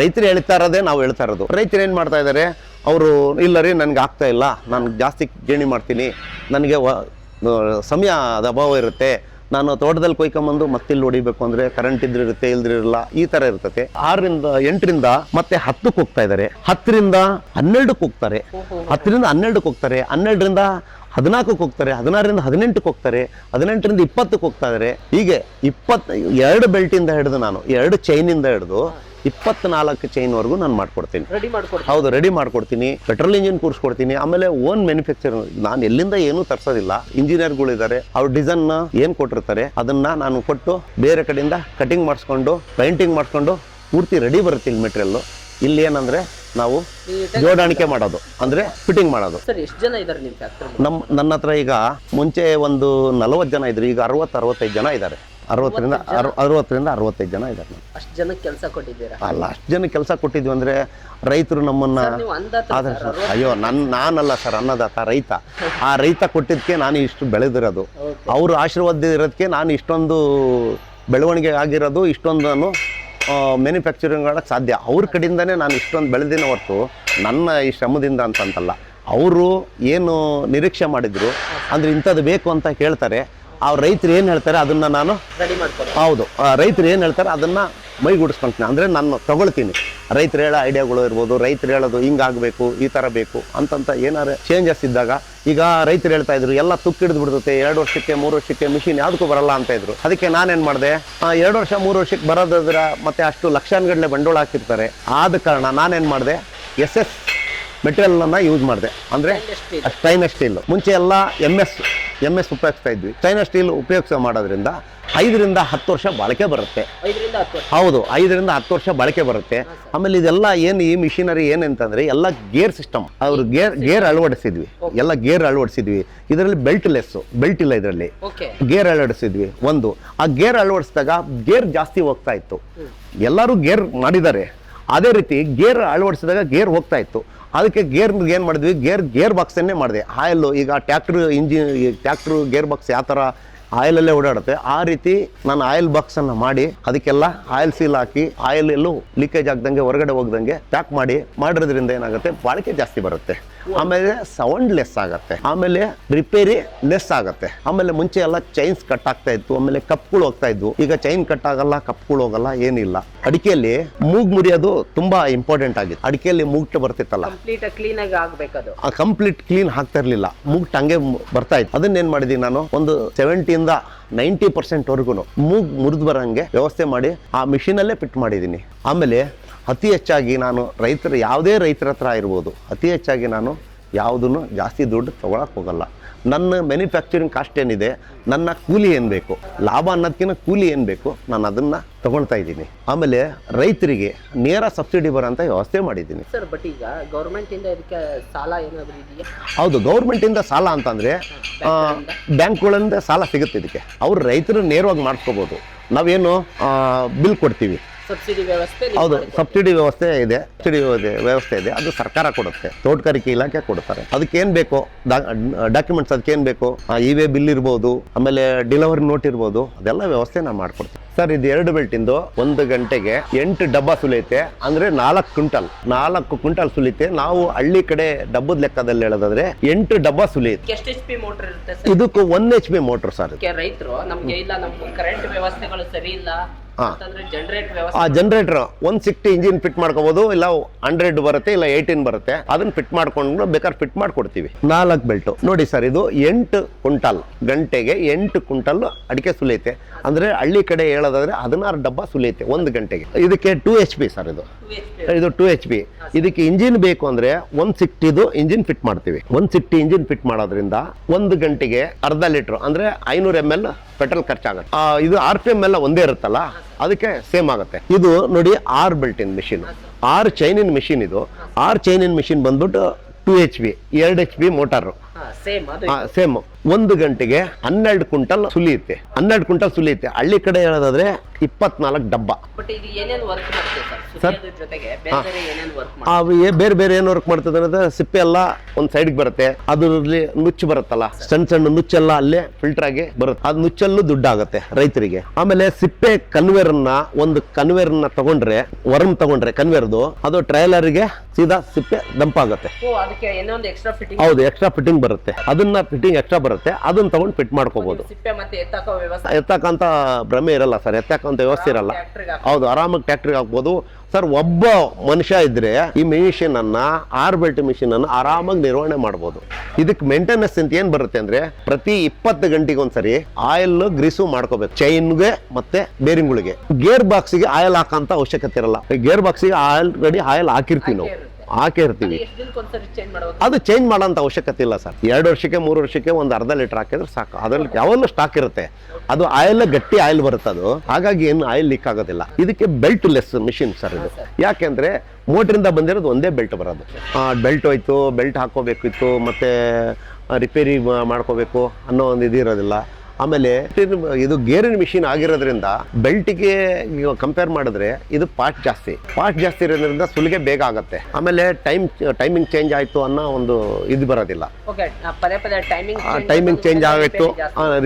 ರೈತರು ಹೇಳ್ತಾ ಇರೋದೇ ನಾವು ಹೇಳ್ತಾ ಇರೋದು. ರೈತರು ಏನ್ ಮಾಡ್ತಾ ಇದಾರೆ? ಅವರು ಇಲ್ಲ ರೀ ನನ್ಗೆ ಆಗ್ತಾ ಇಲ್ಲ. ನಾನು ಜಾಸ್ತಿ ಗೇಣಿ ಮಾಡ್ತೀನಿ. ನನಗೆ ಸಮಯದ ಅಭಾವ ಇರುತ್ತೆ. ನಾನು ತೋಟದಲ್ಲಿ ಕೊಯ್ಕೊಂಬಂದು ಮತ್ತಿಲ್ಲಿ ಹೊಡಿಬೇಕು ಅಂದ್ರೆ ಕರೆಂಟ್ ಇದ್ರಿರುತ್ತೆ ಇಲ್ದಿರಲ್ಲ ಈ ತರ ಇರ್ತತೆ ಆರರಿಂದ ಎಂಟರಿಂದ ಮತ್ತೆ ಹತ್ತಕ್ಕೆ ಹೋಗ್ತಾ ಇದ್ದಾರೆ. ಹತ್ತರಿಂದ ಹನ್ನೆರಡಕ್ಕೆ ಹೋಗ್ತಾರೆ. ಹತ್ತರಿಂದ ಹನ್ನೆರಡಕ್ಕೆ ಹೋಗ್ತಾರೆ. ಹನ್ನೆರಡರಿಂದ ಹದಿನಾಲ್ಕಕ್ಕೆ ಹೋಗ್ತಾರೆ. ಹದಿನಾರರಿಂದ ಹದಿನೆಂಟಕ್ಕೆ ಹೋಗ್ತಾರೆ. ಹದಿನೆಂಟರಿಂದ ಇಪ್ಪತ್ತಕ್ಕೆ ಹೋಗ್ತಾ ಇದ್ದಾರೆ. ಹೀಗೆ ಇಪ್ಪತ್ತು, ಎರಡು ಬೆಲ್ಟಿಂದ ಹಿಡಿದು ನಾನು, ಎರಡು ಚೈನಿಂದ ಹಿಡಿದು ಇಪ್ಪತ್ನಾಲ್ಕು ಚೈನ್ವರೆಗೂ ನಾನು ಮಾಡ್ಕೊಡ್ತೀನಿ. ರೆಡಿ ಮಾಡ್ಕೊಡ್ತೀನಿ. ಹೌದು ರೆಡಿ ಮಾಡ್ಕೊಡ್ತೀನಿ. ಪೆಟ್ರೋಲ್ ಇಂಜಿನ್ ಕೂರಿಸ್ಕೊಡ್ತೀನಿ ಆಮೇಲೆ ಓನ್ ಮ್ಯಾನುಫ್ಯಾಕ್ಚರ್ ನಾನು ಎಲ್ಲಿಂದ ಏನೂ ತರ್ಸೋದಿಲ್ಲ. ಇಂಜಿನಿಯರ್ಗಳಿದ್ದಾರೆ ಅವ್ರ ಡಿಸೈನ್ ಏನು ಕೊಟ್ಟಿರ್ತಾರೆ ಅದನ್ನ ನಾನು ಕೊಟ್ಟು ಬೇರೆ ಕಡೆಯಿಂದ ಕಟಿಂಗ್ ಮಾಡಿಸ್ಕೊಂಡು ಪೇಂಟಿಂಗ್ ಮಾಡಿಸ್ಕೊಂಡು ಪೂರ್ತಿ ರೆಡಿ ಬರುತ್ತೆ ಇಲ್ಲಿ ಮೆಟೀರಿಯಲ್ ಇಲ್ಲಿ ಏನಂದ್ರೆ ನಾವು ಜೋಡಾಣಿಕೆ ಮಾಡೋದು. ಅಂದ್ರೆ ಫಿಟ್ಟಿಂಗ್ ಮಾಡೋದು. ನಮ್ ಎಷ್ಟು ಜನ ಇದ್ದಾರೆ ನಿಮ್ಮ ಫ್ಯಾಕ್ಟ್ರಿ ನಮ್ಮ ನನ್ನ ಹತ್ರ ಈಗ ಮುಂಚೆ ಒಂದು ನಲವತ್ತು ಜನ ಇದ್ರು. ಈಗ ಅರವತ್ತು ಅರವತ್ತೈದು ಜನ ಇದ್ದಾರೆ. ಅರವತ್ತರಿಂದ ಅರ ಅರವತ್ತರಿಂದ ಅರವತ್ತೈದು ಜನ ಇದ್ದಾರೆ ಅಷ್ಟು ಜನ ಕೆಲಸ ಕೊಟ್ಟಿದ್ದೀರಾ? ಅಲ್ಲ ಅಷ್ಟು ಜನ ಕೆಲಸ ಕೊಟ್ಟಿದ್ವಿ ಅಂದರೆ ರೈತರು ನಮ್ಮನ್ನ ಆದರೆ ನೀವು ಅಂದಾತ ಆದ್ರೆ ಸರ್, ಅಯ್ಯೋ ನನ್ನ ನಾನಲ್ಲ ಸರ್ ಅನ್ನದಾತ ರೈತ. ಆ ರೈತ ಕೊಟ್ಟಿದ್ದಕ್ಕೆ ನಾನು ಇಷ್ಟು ಬೆಳೆದಿರೋದು. ಅವ್ರ ಆಶೀರ್ವಾದ ಇರೋದಕ್ಕೆ ನಾನು ಇಷ್ಟೊಂದು ಬೆಳವಣಿಗೆ ಆಗಿರೋದು ಇಷ್ಟೊಂದು ನಾನು ಮ್ಯಾನುಫ್ಯಾಕ್ಚರಿಂಗ್ ಮಾಡೋಕ್ಕೆ ಸಾಧ್ಯ. ಅವ್ರ ಕಡೆಯಿಂದನೇ ನಾನು ಇಷ್ಟೊಂದು ಬೆಳೆದಿನ ಹೊರತು ನನ್ನ ಈ ಶ್ರಮದಿಂದ ಅಂತಂತಲ್ಲ ಅವರು ಏನು ನಿರೀಕ್ಷೆ ಮಾಡಿದ್ರು ಅಂದ್ರೆ ಇಂಥದ್ದು ಬೇಕು ಅಂತ ಕೇಳ್ತಾರೆ ಆ ರೈತರು ಏನು ಹೇಳ್ತಾರೆ ಅದನ್ನ ನಾನು ರೆಡಿ ಮಾಡ್ತೀನಿ ಹೌದು ರೈತರು ಏನು ಹೇಳ್ತಾರೆ ಅದನ್ನ ಮೈಗೂಡಿಸ್ಕೊಂತೀನಿ. ಅಂದರೆ ನಾನು ತಗೊಳ್ತೀನಿ. ರೈತರು ಹೇಳೋ ಐಡಿಯಾಗಳು ಇರ್ಬೋದು ರೈತರು ಹೇಳೋದು ಹಿಂಗಾಗಬೇಕು ಈ ಥರ ಬೇಕು ಅಂತಂತ ಏನಾರು ಚೇಂಜಸ್ ಇದ್ದಾಗ ಈಗ ರೈತರು ಹೇಳ್ತಾ ಇದ್ರು ಎಲ್ಲ ತುಕ್ಕಿಡ್ದು ಬಿಡ್ತೈತೆ ಎರಡು ವರ್ಷಕ್ಕೆ ಮೂರು ವರ್ಷಕ್ಕೆ ಮಿಷಿನ್ ಯಾವುದಕ್ಕೂ ಬರಲ್ಲ ಅಂತ ಇದ್ರು. ಅದಕ್ಕೆ ನಾನೇನು ಮಾಡಿದೆ? ಎರಡು ವರ್ಷ ಮೂರು ವರ್ಷಕ್ಕೆ ಬರೋದ್ರ ಮತ್ತೆ ಅಷ್ಟು ಲಕ್ಷಾನುಗಟ್ಟಲೆ ಬಂಡವಾಳ ಹಾಕಿರ್ತಾರೆ. ಆದ ಕಾರಣ ನಾನೇನು ಮಾಡಿದೆ? ಎಸ್ ಎಸ್ ಮೆಟೀರಿಯಲ್ನ ಯೂಸ್ ಮಾಡಿದೆ. ಅಂದರೆ ಸ್ಟೈನ್ ಸ್ಟೀಲ್ ಮುಂಚೆ ಎಲ್ಲ ಎಂ ಎಸ್ ಎಂ ಎಸ್ ಉಪಯೋಗಿಸ್ತಾ ಇದ್ವಿ. ಸ್ಟೈನ್ಲೆಸ್ ಸ್ಟೀಲ್ ಉಪಯೋಗಿಸ ಮಾಡೋದ್ರಿಂದ ಐದರಿಂದ ಹತ್ತು ವರ್ಷ ಬಾಳಿಕೆ ಬರುತ್ತೆ. ಹೌದು ಐದರಿಂದ ಹತ್ತು ವರ್ಷ ಬಾಳಿಕೆ ಬರುತ್ತೆ. ಆಮೇಲೆ ಇದೆಲ್ಲ ಏನು ಈ ಮಿಷಿನರಿ ಏನಂತಂದ್ರೆ ಎಲ್ಲ ಗೇರ್ ಸಿಸ್ಟಮ್ ಅವರು ಗೇರ್ ಗೇರ್ ಅಳವಡಿಸಿದ್ವಿ. ಎಲ್ಲ ಗೇರ್ ಅಳವಡಿಸಿದ್ವಿ. ಇದರಲ್ಲಿ ಬೆಲ್ಟ್ ಲೆಸ್ ಬೆಲ್ಟ್ ಇಲ್ಲ ಇದರಲ್ಲಿ. ಗೇರ್ ಅಳವಡಿಸಿದ್ವಿ ಒಂದು. ಆ ಗೇರ್ ಅಳವಡಿಸಿದಾಗ ಗೇರ್ ಜಾಸ್ತಿ ಹೋಗ್ತಾ ಇತ್ತು. ಎಲ್ಲರೂ ಗೇರ್ ಮಾಡಿದ್ದಾರೆ. ಅದೇ ರೀತಿ ಗೇರ್ ಅಳವಡಿಸಿದಾಗ ಗೇರ್ ಹೋಗ್ತಾ ಇತ್ತು. ಅದಕ್ಕೆ ಗೇರ್ ಏನು ಮಾಡಿದ್ವಿ? ಗೇರ್ ಗೇರ್ ಬಾಕ್ಸನ್ನೇ ಮಾಡಿದೆ. ಆಯಿಲ್ ಈಗ tractor, engine tractor, gear box ಯಾವ ಥರ ಆಯಿಲಲ್ಲೇ ಓಡಾಡುತ್ತೆ, ಆ ರೀತಿ ನಾನು ಆಯಿಲ್ ಬಾಕ್ಸನ್ನು ಮಾಡಿ, ಅದಕ್ಕೆಲ್ಲ ಆಯಿಲ್ ಸೀಲ್ ಹಾಕಿ, ಆಯಿಲ್ ಎಲ್ಲೂ ಲೀಕೇಜ್ ಆಗ್ದಂಗೆ, ಹೊರಗಡೆ ಹೋಗ್ದಂಗೆ ಪ್ಯಾಕ್ ಮಾಡಿ, ಮಾಡಿರೋದ್ರಿಂದ ಏನಾಗುತ್ತೆ? ಬಾಳಿಕೆ ಜಾಸ್ತಿ ಬರುತ್ತೆ. ಆಮೇಲೆ ಸೌಂಡ್ ಲೆಸ್ ಆಗುತ್ತೆ. ಆಮೇಲೆ ರಿಪೇರಿ ಲೆಸ್ ಆಗುತ್ತೆ. ಆಮೇಲೆ ಮುಂಚೆ ಎಲ್ಲ ಚೈನ್ಸ್ ಕಟ್ ಆಗ್ತಾ ಇತ್ತು ಆಮೇಲೆ ಕಪ್ಗಳು ಹೋಗ್ತಾ ಇದ್ವು. ಈಗ ಚೈನ್ ಕಟ್ ಆಗಲ್ಲ ಕಪ್ಗಳು ಹೋಗಲ್ಲ ಏನಿಲ್ಲ. ಅಡಿಕೆಯಲ್ಲಿ ಮೂಗ್ ಮುರಿಯೋದು ತುಂಬಾ ಇಂಪಾರ್ಟೆಂಟ್ ಆಗಿತ್ತು. ಅಡಿಕೆಯಲ್ಲಿ ಮೂಗ್ಟ ಬರ್ತಿತ್ತಲ್ಲ. ಕಂಪ್ಲೀಟ್ ಕ್ಲೀನ್ ಆಗಿ ಆಗ್ಬೇಕದು. ಆ ಕಂಪ್ಲೀಟ್ ಕ್ಲೀನ್ ಆಗ್ತಾ ಇರಲಿಲ್ಲ. ಮೂಗ್ಟ ಹಂಗೆ ಬರ್ತಾ ಇತ್ತು. ಅದನ್ನ ಏನ್ ಮಾಡಿದೀನಿ ನಾನು? ಒಂದು ಸೆವೆಂಟಿಯಿಂದ ನೈಂಟಿ ಪರ್ಸೆಂಟ್ ವರ್ಗು ಮೂಗ್ ಮುರಿದು ಬರಂಗೆ ವ್ಯವಸ್ಥೆ ಮಾಡಿ ಆ ಮಿಷಿನಲ್ಲೇ ಫಿಟ್ ಮಾಡಿದ್ದೀನಿ ಆಮೇಲೆ ಅತಿ ಹೆಚ್ಚಾಗಿ ನಾನು ರೈತರ ಯಾವುದೇ ರೈತರ ಹತ್ರ ಇರ್ಬೋದು ಅತಿ ಹೆಚ್ಚಾಗಿ ನಾನು ಯಾವುದನ್ನು ಜಾಸ್ತಿ ದುಡ್ಡು ತೊಗೊಳಕ್ಕೆ ಹೋಗಲ್ಲ. ನನ್ನ ಮ್ಯಾನುಫ್ಯಾಕ್ಚರಿಂಗ್ ಕಾಸ್ಟ್ ಏನಿದೆ ನನ್ನ ಕೂಲಿ ಏನು ಬೇಕು ಲಾಭ ಅನ್ನೋದಕ್ಕಿಂತ ಕೂಲಿ ಏನು ಬೇಕು ನಾನು ಅದನ್ನು ತೊಗೊಳ್ತಾ ಇದ್ದೀನಿ. ಆಮೇಲೆ ರೈತರಿಗೆ ನೇರ ಸಬ್ಸಿಡಿ ಬರೋಂಥ ವ್ಯವಸ್ಥೆ ಮಾಡಿದ್ದೀನಿ. ಸರ್ ಬಟ್ ಈಗ ಗೌರ್ಮೆಂಟ್ ಇಂದ ಇದಕ್ಕೆ ಸಾಲ ಏನಾದರೂ ಇದೆಯಾ? ಹೌದು ಗೌರ್ಮೆಂಟಿಂದ ಸಾಲ ಅಂತಂದರೆ ಬ್ಯಾಂಕ್ಗಳಿಂದ ಸಾಲ ಸಿಗುತ್ತೆ ಇದಕ್ಕೆ. ಅವ್ರು ರೈತರು ನೇರವಾಗಿ ಮಾಡ್ಕೋಬೋದು ನಾವೇನು ಬಿಲ್ ಕೊಡ್ತೀವಿ. ಹೌದು? ಸಬ್ಸಿಡಿ ವ್ಯವಸ್ಥೆ ಇದೆ ಸಬ್ಸಿಡಿ ವ್ಯವಸ್ಥೆ- ಇದೆ. ಅದು ಸರ್ಕಾರ ಕೊಡುತ್ತೆ. ತೋಟಗಾರಿಕೆ ಇಲಾಖೆ ಕೊಡ್ತಾರೆ. ಅದಕ್ಕೆ ಏನು ಬೇಕು? ಡಾಕ್ಯುಮೆಂಟ್ಸ್ ಅದಕ್ಕೆ ಏನು ಬೇಕು? ಇ ವೇ ಬಿಲ್ ಇರ್ಬೋದು ಆಮೇಲೆ ಡೆಲಿವರಿ ನೋಟ್ ಇರ್ಬೋದು ಅದೆಲ್ಲ ವ್ಯವಸ್ಥೆ ನಾವು ಮಾಡ್ಕೊಡ್ತೀವಿ. ಸರ್ ಇದು ಎರಡು ಬೆಲ್ಟಿಂದು ಒಂದು ಗಂಟೆಗೆ ಎಂಟು ಡಬ್ಬ ಸುಲಿಯುತ್ತೆ. ಅಂದ್ರೆ ನಾಲ್ಕು ಕ್ವಿಂಟಲ್. ನಾಲ್ಕು ಕ್ವಿಂಟಲ್ ಸುಲಿತೆ ನಾವು ಹಳ್ಳಿ ಕಡೆ ಡಬ್ಬದ ಲೆಕ್ಕದಲ್ಲಿ ಹೇಳೋದಾದ್ರೆ ಎಂಟು ಡಬ್ಬ ಸುಲಿಯುತ್ತೆ. ಎಷ್ಟು ಎಚ್ ಪಿ ಮೋಟರ್ ಇರುತ್ತೆ ಸರ್? ಇದಕ್ಕೂ one H P motor sir ರೈತರು ನಮಗೆ ಇಲ್ಲ ನಮ್ಮ ಕರೆಂಟ್ ವ್ಯವಸ್ಥೆಗಳು ಸರಿ ಇಲ್ಲ. ಆ generator one sixty engine fit ಮಾಡ್ಕೋಬಹುದು ಇಲ್ಲ ಹಂಡ್ರೆಡ್ ಬರುತ್ತೆ ಇಲ್ಲ ಏಯ್ಟೀನ್ ಬರುತ್ತೆ. ಅದನ್ನ ಫಿಟ್ ಮಾಡ್ಕೊಂಡು ಬೇಕಾದ್ರೆ ಫಿಟ್ ಮಾಡ್ಕೊಡ್ತೀವಿ. ನಾಲ್ಕು ಬೆಲ್ಟ್ ನೋಡಿ ಸರ್ ಇದು ಎಂಟು ಕುಂಟಲ್. ಗಂಟೆಗೆ ಎಂಟು ಕ್ವಿಂಟಲ್ ಅಡಿಕೆ ಸುಲಿಯುತ್ತೆ. ಅಂದ್ರೆ ಹಳ್ಳಿ ಕಡೆ ಹೇಳೋದಾದ್ರೆ ಹದಿನಾರು ಡಬ್ಬ ಸುಲಿಯುತ್ತೆ ಒಂದು ಗಂಟೆಗೆ. ಇದಕ್ಕೆ ಟೂ ಎಚ್ ಪಿ ಸರ್ ಇದು. ಇದು ಟು ಎಚ್ ಪಿ ಇದಕ್ಕೆ ಇಂಜಿನ್ ಬೇಕು ಅಂದ್ರೆ ಒನ್ ಸಿಕ್ಟಿದು ಇಂಜಿನ್ ಫಿಟ್ ಮಾಡ್ತೀವಿ. ಒನ್ ಸಿಕ್ಟಿ ಇಂಜಿನ್ ಫಿಟ್ ಮಾಡೋದ್ರಿಂದ ಒಂದು ಗಂಟೆಗೆ ಅರ್ಧ ಲೀಟರ್ ಅಂದ್ರೆ ಐನೂರು ಎಂ ಎಲ್ ಪೆಟ್ರೋಲ್ ಖರ್ಚಾಗುತ್ತೆ. ಇದು ಆರ್ ಪಿ ಎಂ ಎಲ್ಲ ಒಂದೇ ಇರುತ್ತಲ್ಲ ಅದಕ್ಕೆ ಸೇಮ್ ಆಗುತ್ತೆ. ಇದು ನೋಡಿ ಆರ್ ಬೆಲ್ಟಿನ ಮಿಷಿನ್ ಆರ್ ಚೈನಿನ ಮಿಷಿನ್ ಇದು. ಆರ್ ಚೈನಿನ ಮಿಷಿನ್ ಬಂದ್ಬಿಟ್ಟು ಟೂ ಎಚ್ ಪಿ ಎರಡು ಎಚ್ ಪಿ ಮೋಟಾರು ಸೇಮ್ ಒಂದು ಗಂಟೆಗೆ ಹನ್ನೆರಡು ಕ್ವಿಂಟಲ್ ಸುಲಿಯುತ್ತೆ. ಹನ್ನೆರಡು ಕ್ವಿಂಟಲ್ ಸುಲಿಯುತ್ತೆ. ಹಳ್ಳಿ ಕಡೆ ಹೇಳೋದಾದ್ರೆ ಇಪ್ಪತ್ನಾಲ್ಕು ಡಬ್ಬ. ಜೊತೆಗೆ ಬೇರೆ ಬೇರೆ ಏನ್ ವರ್ಕ್ ಆ ಬೇರೆ ಬೇರೆ ಏನು ವರ್ಕ್ ಮಾಡ್ತದೆ ಅಂದ್ರೆ ಸಿಪ್ಪೆ ಎಲ್ಲ ಒಂದು ಸೈಡ್ಗೆ ಬರುತ್ತೆ. ಅದರಲ್ಲಿ ನುಚ್ಚು ಬರುತ್ತಲ್ಲ ಸಣ್ಣ ಸಣ್ಣ ನುಚ್ಚೆಲ್ಲ ಅಲ್ಲೇ ಫಿಲ್ಟರ್ ಆಗಿ ಬರುತ್ತೆ. ಅದು ನುಚ್ಚಲ್ಲೂ ದುಡ್ಡಾಗುತ್ತೆ ರೈತರಿಗೆ. ಆಮೇಲೆ ಸಿಪ್ಪೆ ಕನ್ವೇರ್ನ ಒಂದು ಕನ್ವೇರ್ನ ತಗೊಂಡ್ರೆ ವರ್ಮ್ ತಗೊಂಡ್ರೆ ಕನ್ವೇರ್ದು ಅದು ಟ್ರೈಲರ್ಗೆ ಸೀದಾ ಸಿಪ್ಪೆ ದಂಪ್ ಆಗುತ್ತೆ. ಓ ಅದಕ್ಕೆ ಏನೋ ಒಂದು ಎಕ್ಸ್ಟ್ರಾ ಫಿಟ್ಟಿಂಗ್ ಹೌದು ಎಕ್ಸ್ಟ್ರಾ ಫಿಟ್ಟಿಂಗ್ ಬರುತ್ತೆ. ಅದನ್ನ ಫಿಟ್ಟಿಂಗ್ ಎಕ್ಸ್ಟ್ರಾ ಬರುತ್ತೆ. ಬರುತ್ತೆ ಅದನ್ನ ತಗೊಂಡು ಫಿಟ್ ಮಾಡ್ಕೋಬಹುದು ನೀವು ಸಿಪ್ಪೆ ಮತ್ತೆ ಎತ್ತಕೋ ವ್ಯವಸ್ಥೆ. ಎತ್ತಕ್ಕಂತ ಭ್ರಮೆ ಇರಲ್ಲ ಸರ್ ಎತ್ತಕ್ಕಂತ ವ್ಯವಸ್ಥೆ ಇರಲ್ಲ. ಹೌದು ಆರಾಮಾಗಿ ಟ್ಯಾಕ್ಟ್ರಿಗೆ ಹಾಕ್ಬೋದು. ಸರ್ ಒಬ್ಬ ಮನುಷ್ಯ ಇದ್ರೆ ಈ ಮೆಷಿನ್ ಅನ್ನ ಆರ್ ಬೆಲ್ಟ್ ಮಿಷಿನ್ ಅನ್ನ ಆರಾಮಾಗಿ ನಿರ್ವಹಣೆ ಮಾಡಬಹುದು ಇದಕ್ಕೆ ಮೇಂಟೆನೆನ್ಸ್ ಅಂತ ಏನ್ ಬರುತ್ತೆ ಅಂದ್ರೆ ಪ್ರತಿ ಇಪ್ಪತ್ತು ಗಂಟೆಗೆ ಒಂದ್ಸರಿ ಆಯಿಲ್ ಗ್ರೀಸು ಮಾಡ್ಕೋಬೇಕು. ಚೈನ್ಗೆ ಮತ್ತೆ ಬೇರಿಂಗ್ಗಳಿಗೆ ಗೇರ್ ಬಾಕ್ಸ್ಗೆ ಆಯಿಲ್ ಹಾಕಂತ ಅವಶ್ಯಕತೆ ಇರಲ್ಲ. ಗೇರ್ ಬಾಕ್ಸ್ಗೆ ಆಲ್ರೆಡಿ ಆಯಿಲ್ ಹಾಕಿರ್ತೀವಿ ನಾವು. ಹಾಕೇ ಇರ್ತೀವಿ. ಎಷ್ಟು ದಿನಕ್ಕೊಂದ್ಸರಿ ಚೇಂಜ್ ಮಾಡಬೇಕು ಅದು ಚೇಂಜ್ ಮಾಡೋಂಥ ಅವಶ್ಯಕತೆ ಇಲ್ಲ ಸರ್. ಎರಡು ವರ್ಷಕ್ಕೆ, ಮೂರು ವರ್ಷಕ್ಕೆ ಒಂದು ಅರ್ಧ ಲೀಟರ್ ಹಾಕಿದ್ರೆ ಸಾಕು. ಅದ್ರಲ್ಲಿ ಯಾವಾಗಲೂ ಸ್ಟಾಕ್ ಇರುತ್ತೆ. ಅದು ಆಯಿಲ್ ಗಟ್ಟಿ ಆಯಿಲ್ ಬರುತ್ತೆ ಅದು. ಹಾಗಾಗಿ ಏನು ಆಯಿಲ್ ಲೀಕ್ ಆಗೋದಿಲ್ಲ. ಇದಕ್ಕೆ ಬೆಲ್ಟ್ ಲೆಸ್ ಮಿಷಿನ್ ಸರ್ ಇದು. ಯಾಕೆಂದ್ರೆ ಮೋಟ್ರಿಂದ ಬಂದಿರೋದು ಒಂದೇ ಬೆಲ್ಟ್ ಬರೋದು. ಬೆಲ್ಟ್ ಹೋಯ್ತು ಬೆಲ್ಟ್ ಹಾಕೋಬೇಕಿತ್ತು, ಮತ್ತೆ ರಿಪೇರಿ ಮಾಡ್ಕೋಬೇಕು ಅನ್ನೋ ಒಂದು ಇದು ಇರೋದಿಲ್ಲ ಆಮೇಲೆ ಇದು ಗೇರಿನ ಮಿಷಿನ್ ಆಗಿರೋದ್ರಿಂದ ಬೆಲ್ಟ್ಗೆ ಕಂಪೇರ್ ಮಾಡಿದ್ರೆ ಇದು ಪಾರ್ಟ್ ಜಾಸ್ತಿ. ಪಾರ್ಟ್ ಜಾಸ್ತಿ ಇರೋದ್ರಿಂದ ಸುಲಿಗೆ ಬೇಗ ಆಗುತ್ತೆ. ಆಮೇಲೆ ಟೈಮ್ ಟೈಮಿಂಗ್ ಚೇಂಜ್ ಆಯಿತು ಅನ್ನೋ ಒಂದು ಇದು ಬರೋದಿಲ್ಲ. ಟೈಮಿಂಗ್ ಚೇಂಜ್ ಆಗಿತ್ತು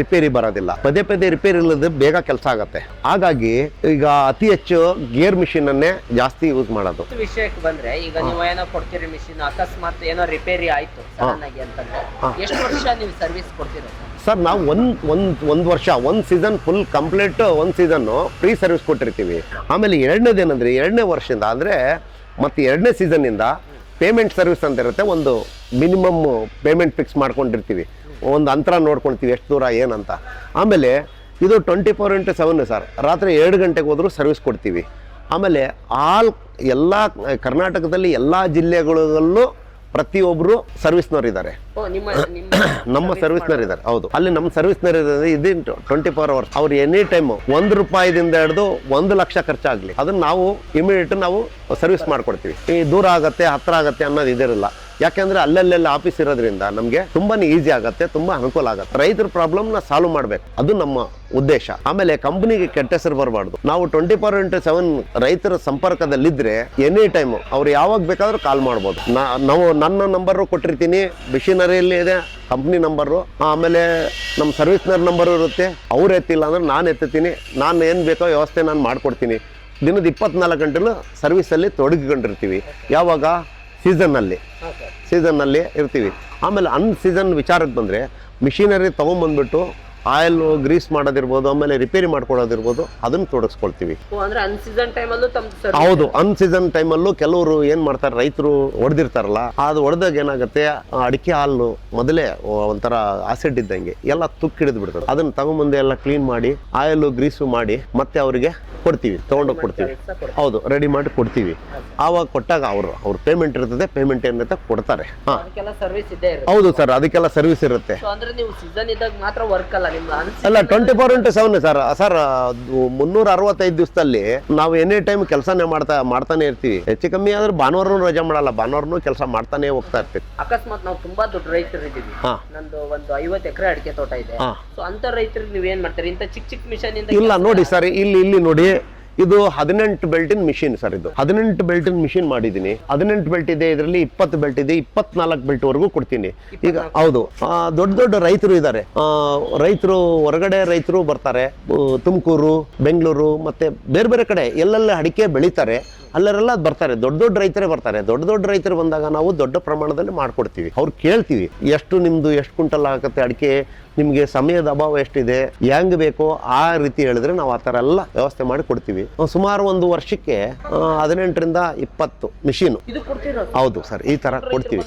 ರಿಪೇರಿ ಬರೋದಿಲ್ಲ. ಪದೇ ಪದೇ ರಿಪೇರಿ ಇಲ್ಲದೆ ಬೇಗ ಕೆಲಸ ಆಗುತ್ತೆ. ಹಾಗಾಗಿ ಈಗ ಅತಿ ಹೆಚ್ಚು ಗೇರ್ ಮಿಷಿನ್ ಅನ್ನೇ ಜಾಸ್ತಿ ಯೂಸ್ ಮಾಡೋದು. ವಿಷಯಕ್ಕೆ ಬಂದ್ರೆ ಈಗ ನೀವು ಏನೋ ಕೊಡ್ತೀರಿ ಮಿಷಿನ್ ಅಕಸ್ಮಾತ್ ಏನೋ ರಿಪೇರಿ ಆಯ್ತು ಎಷ್ಟು ವರ್ಷ ನೀವು ಸರ್ವಿಸ್ ಕೊಡ್ತೀರಾ? ಸರ್, ನಾವು ಒಂದು ಒಂದು ಒಂದು ವರ್ಷ, ಒಂದು ಸೀಸನ್ ಫುಲ್ ಕಂಪ್ಲೀಟ್ ಒಂದು ಸೀಸನ್ನು ಫ್ರೀ ಸರ್ವಿಸ್ ಕೊಟ್ಟಿರ್ತೀವಿ. ಆಮೇಲೆ ಎರಡನೇದೇನಂದ್ರೆ ಎರಡನೇ ವರ್ಷದಿಂದ ಅಂದರೆ, ಮತ್ತು ಎರಡನೇ ಸೀಸನ್ನಿಂದ ಪೇಮೆಂಟ್ ಸರ್ವಿಸ್ ಅಂತ ಇರುತ್ತೆ, ಒಂದು ಮಿನಿಮಮ್ ಪೇಮೆಂಟ್ ಫಿಕ್ಸ್ ಮಾಡ್ಕೊಂಡಿರ್ತೀವಿ. ಒಂದು ಅಂತರ ನೋಡ್ಕೊಳ್ತೀವಿ ಎಷ್ಟು ದೂರ ಏನಂತ ಆಮೇಲೆ ಇದು twenty four into seven sir, ರಾತ್ರಿ ಎರಡು ಗಂಟೆಗೆ ಹೋದರೂ ಸರ್ವಿಸ್ ಕೊಡ್ತೀವಿ. ಆಮೇಲೆ ಆಲ್ ಎಲ್ಲ, ಕರ್ನಾಟಕದಲ್ಲಿ ಎಲ್ಲ ಜಿಲ್ಲೆಗಳಲ್ಲೂ ಪ್ರತಿಯೊಬ್ಬರು ಸರ್ವಿಸ್ನವ್ರು ಇದ್ದಾರೆ ಓ ನಿಮ್ಮ ಇದ್ದಾರೆ *clears throat* ಹೌದು. ಅಲ್ಲಿ ನಮ್ಮ ಸರ್ವಿಸ್ನರ್ ಇದ್ದಾರೆ ಇದಿನ್ ಟ್ವೆಂಟಿ ಫೋರ್ ಅವರ್ಸ್ ಅವ್ರು ಎನಿ ಟೈಮ್ ಒಂದು ರೂಪಾಯಿದಿಂದ ಹಿಡಿದು ಒಂದು ಲಕ್ಷ ಖರ್ಚಾಗಲಿ. ಅದನ್ನ ನಾವು ಇಮಿಡಿಯೇಟ್ ನಾವು ಸರ್ವಿಸ್ ಮಾಡ್ಕೊಡ್ತೀವಿ. ಈ ದೂರ ಆಗತ್ತೆ ಹತ್ರ ಆಗತ್ತೆ ಅನ್ನೋದು ಇದಿರಲ್ಲ. ಯಾಕೆಂದ್ರೆ ಅಲ್ಲಲ್ಲೆಲ್ಲ ಆಫೀಸ್ ಇರೋದ್ರಿಂದ ನಮಗೆ ತುಂಬಾನೇ ಈಸಿ ಆಗುತ್ತೆ, ತುಂಬಾ ಅನುಕೂಲ ಆಗುತ್ತೆ. ರೈತರ ಪ್ರಾಬ್ಲಮ್ನ ಸಾಲ್ವ್ ಮಾಡ್ಬೇಕು. ಅದು ನಮ್ಮ ಉದ್ದೇಶ. ಆಮೇಲೆ ಕಂಪನಿಗೆ ಕೆಟ್ಟ ಹೆಸರು ಬರಬಾರ್ದು. ನಾವು ಟ್ವೆಂಟಿ ಫೋರ್ ಇಂಟು ಸೆವೆನ್ ರೈತರ ಸಂಪರ್ಕದಲ್ಲಿದ್ದರೆ ಎನಿ ಟೈಮ್ ಅವ್ರು ಯಾವಾಗ ಬೇಕಾದ್ರೂ ಕಾಲ್ ಮಾಡ್ಬೋದು. ನಾವು ನನ್ನ ನಂಬರು ಕೊಟ್ಟಿರ್ತೀನಿ ಮಿಷಿನರಿಯಲ್ಲಿ ಇದೆ ಕಂಪ್ನಿ ನಂಬರು ಆಮೇಲೆ ನಮ್ಮ ಸರ್ವಿಸ್ನರ್ ನಂಬರು ಇರುತ್ತೆ, ಅವ್ರು ಎತ್ತಿಲ್ಲ ಅಂದ್ರೆ ನಾನು ಎತ್ತುತ್ತೀನಿ, ನಾನು ಏನು ಬೇಕೋ ವ್ಯವಸ್ಥೆ ನಾನು ಮಾಡಿಕೊಡ್ತೀನಿ. ದಿನದ ಇಪ್ಪತ್ನಾಲ್ಕು ಗಂಟೆಲೂ ಸರ್ವಿಸಲ್ಲಿ ತೊಡಗಿಕೊಂಡಿರ್ತೀವಿ. ಯಾವಾಗ? ಸೀಸನ್ನಲ್ಲಿ. ಸೀಸನ್ನಲ್ಲಿ ಇರ್ತೀವಿ. ಆಮೇಲೆ ಅನ್ ಸೀಸನ್ ವಿಚಾರಕ್ಕೆ ಬಂದರೆ ಮಿಷಿನರಿ ತೊಗೊಂಬಂದ್ಬಿಟ್ಟು ಆಯಿಲ್ ಗ್ರೀಸ್ ಮಾಡೋದಿರ್ಬೋದು ಆಮೇಲೆ ರಿಪೇರಿ ಮಾಡ್ಕೊಡೋದಿರ್ಬೋದು ಅದನ್ನ ತೊಡಗಿಸ್ಕೊಳ್ತೀವಿ ಹೌದು ಅನ್ಸೀಸನ್ ಟೈಮಲ್ಲೂ ಕೆಲವರು ಏನು ಮಾಡ್ತಾರೆ ರೈತರು ಹೊಡೆದಿರ್ತಾರಲ್ಲ ಅದು ಹೊಡೆದಾಗ ಏನಾಗುತ್ತೆ ಅಡಿಕೆ ಹಾಲು ಮೊದಲೇ ಒಂಥರ ಆಸಿಡ್ ಇದ್ದಂಗೆ ಎಲ್ಲ ತುಕ್ಕು ಹಿಡಿದು ಬಿಡ್ತಾರೆ ಅದನ್ನ ತಗೊಂಬಂದು ಎಲ್ಲ ಕ್ಲೀನ್ ಮಾಡಿ ಆಯಿಲ್ ಗ್ರೀಸು ಮಾಡಿ ಮತ್ತೆ ಅವರಿಗೆ ಕೊಡ್ತೀವಿ ತೊಗೊಂಡೋಗಿ ಕೊಡ್ತೀವಿ. ಹೌದು ರೆಡಿ ಮಾಡಿ ಕೊಡ್ತೀವಿ. ಆವಾಗ ಕೊಟ್ಟಾಗ ಅವರು ಅವ್ರ ಪೇಮೆಂಟ್ ಇರ್ತದೆ ಪೇಮೆಂಟ್ ಏನಿರುತ್ತೆ ಕೊಡ್ತಾರೆ. ಹೌದು ಸರ್ ಅದಕ್ಕೆಲ್ಲ ಸರ್ವಿಸ್ ಇರುತ್ತೆ. ಮಾತ್ರ ವರ್ಕ್ ಅಲ್ಲ ಅಲ್ಲ twenty four into seven sir sir ಮುನ್ನೂರ ಅರವತ್ತೈದು ದಿವಸದಲ್ಲಿ ನಾವು ಎನಿ ಟೈಮ್ ಕೆಲಸನೇ ಮಾಡ್ತಾ ಮಾಡ್ತಾನೆ ಇರ್ತೀವಿ. ಹೆಚ್ಚು ಕಮ್ಮಿ ಆದ್ರೆ ಭಾನುವಾರನೂ ರಜೆ ಮಾಡಲ್ಲ. ಭಾನುವಾರನೂ ಕೆಲಸ ಮಾಡ್ತಾನೆ ಹೋಗ್ತಾ ಇರ್ತೀವಿ. ಅಕಸ್ಮಾತ್ ನಾವು ತುಂಬಾ ದೊಡ್ಡ ರೈತರು ಇದ್ದೀವಿ. ನಂದು ಒಂದು ಐವತ್ತು ಎಕರೆ ಅಡಿಕೆ ತೋಟ ಇದೆ. ಸೊ ಅಂತ ರೈತರಿಗೆ ನೀವೇನ್ ಏನ್ ಮಾಡ್ತೀರಿ? ಇಂತ ಚಿಕ್ಕ ಚಿಕ್ಕ ಮಿಷನ್ ಇಲ್ಲ ನೋಡಿ ಸರ್ ಇಲ್ಲಿ ಇಲ್ಲಿ ನೋಡಿ. ಇದು ಹದಿನೆಂಟು ಬೆಲ್ಟಿನ ಮಿಷಿನ್ ಸರ್ ಇದು. ಹದಿನೆಂಟು ಬೆಲ್ಟಿನ ಮಿಷಿನ್ ಮಾಡಿದ್ದೀನಿ. ಹದಿನೆಂಟು ಬೆಲ್ಟ್ ಇದೆ ಇದರಲ್ಲಿ ಇಪ್ಪತ್ತು ಬೆಲ್ಟ್ ಇದೆ ಇಪ್ಪತ್ನಾಲ್ಕು ಬೆಲ್ಟ್ ವರೆಗೂ ಕೊಡ್ತೀನಿ. ಈಗ ಹೌದು. ದೊಡ್ಡ ದೊಡ್ಡ ರೈತರು ಇದ್ದಾರೆ. ರೈತರು ಹೊರಗಡೆ ರೈತರು ಬರ್ತಾರೆ. ತುಮಕೂರು ಬೆಂಗಳೂರು ಮತ್ತೆ ಬೇರೆ ಬೇರೆ ಕಡೆ ಎಲ್ಲೆಲ್ಲ ಅಡಿಕೆ ಬೆಳೀತಾರೆ. ಅಲ್ಲರೆಲ್ಲ ಬರ್ತಾರೆ. ದೊಡ್ಡ ದೊಡ್ಡ ರೈತರೇ ಬರ್ತಾರೆ. ದೊಡ್ಡ ದೊಡ್ಡ ರೈತರು ಬಂದಾಗ ನಾವು ದೊಡ್ಡ ಪ್ರಮಾಣದಲ್ಲಿ ಮಾಡ್ಕೊಡ್ತೀವಿ. ಅವ್ರು ಕೇಳ್ತೀವಿ ಎಷ್ಟು ನಿಮ್ಮದು ಎಷ್ಟು ಕುಂಟಲ್ ಆಗುತ್ತೆ? ಅಡಿಕೆ ನಿಮಗೆ ಸಮಯದ ಅಭಾವ ಎಷ್ಟಿದೆ? ಹೆಂಗ್ ಬೇಕೋ ಆ ರೀತಿ ಹೇಳಿದ್ರೆ ನಾವು ಆ ಥರ ಎಲ್ಲ ವ್ಯವಸ್ಥೆ ಮಾಡಿ ಕೊಡ್ತೀವಿ. ಸುಮಾರು ಒಂದು ವರ್ಷಕ್ಕೆ ಹದಿನೆಂಟರಿಂದ ಇಪ್ಪತ್ತು ಮಿಷಿನು ಹೌದು ಸರ್ ಈ ಥರ ಕೊಡ್ತೀವಿ.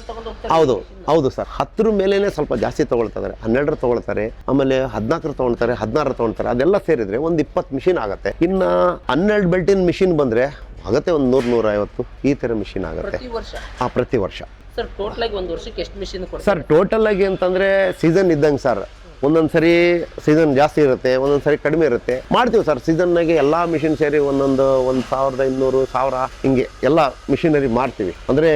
ಹೌದು ಹೌದು ಸರ್. ಹತ್ತರ ಮೇಲೇ ಸ್ವಲ್ಪ ಜಾಸ್ತಿ ತೊಗೊಳ್ತಾರೆ. ಹನ್ನೆರಡರ ತೊಗೊಳ್ತಾರೆ. ಆಮೇಲೆ ಹದಿನಾಲ್ಕರ ತೊಗೊಳ್ತಾರೆ ಹದಿನಾರರ ತೊಗೊಳ್ತಾರೆ. ಅದೆಲ್ಲ ಸೇರಿದ್ರೆ ಒಂದು ಇಪ್ಪತ್ತು ಮಿಷಿನ್ ಆಗುತ್ತೆ. ಇನ್ನು ಹನ್ನೆರಡು ಬೆಲ್ಟಿನ ಮಿಷಿನ್ ಬಂದರೆ ಆಗುತ್ತೆ ಒಂದು ನೂರು ನೂರ ಐವತ್ತು ಈ ಥರ ಮಿಷಿನ್ ಆಗುತ್ತೆ. ಪ್ರತಿ ವರ್ಷ? ಆ ಪ್ರತಿ ವರ್ಷ. ಸರ್ ಟೋಟಲ್ ಆಗಿ ಒಂದು ವರ್ಷಕ್ಕೆ ಎಷ್ಟು ಮಿಷಿನ್ ಸರ್ ಟೋಟಲ್ ಆಗಿ ಅಂತಂದ್ರೆ ಸೀಸನ್ ಇದ್ದಂಗೆ ಸರ್ ಒಂದೊಂದು ಸರಿ ಸೀಸನ್ ಜಾಸ್ತಿ ಇರುತ್ತೆ, ಒಂದೊಂದು ಸರಿ ಕಡಿಮೆ ಇರುತ್ತೆ. ಮಾಡ್ತೀವಿ ಸರ್ ಸೀಸನ್ನಾಗೆ ಎಲ್ಲ ಮಿಷಿನ್ ಸೇರಿ ಒಂದೊಂದು ಒಂದು ಸಾವಿರದ ಇನ್ನೂರು ಸಾವಿರ ಹಿಂಗೆ ಎಲ್ಲ ಮಿಷಿನರಿ ಮಾಡ್ತೀವಿ. ಅಂದರೆ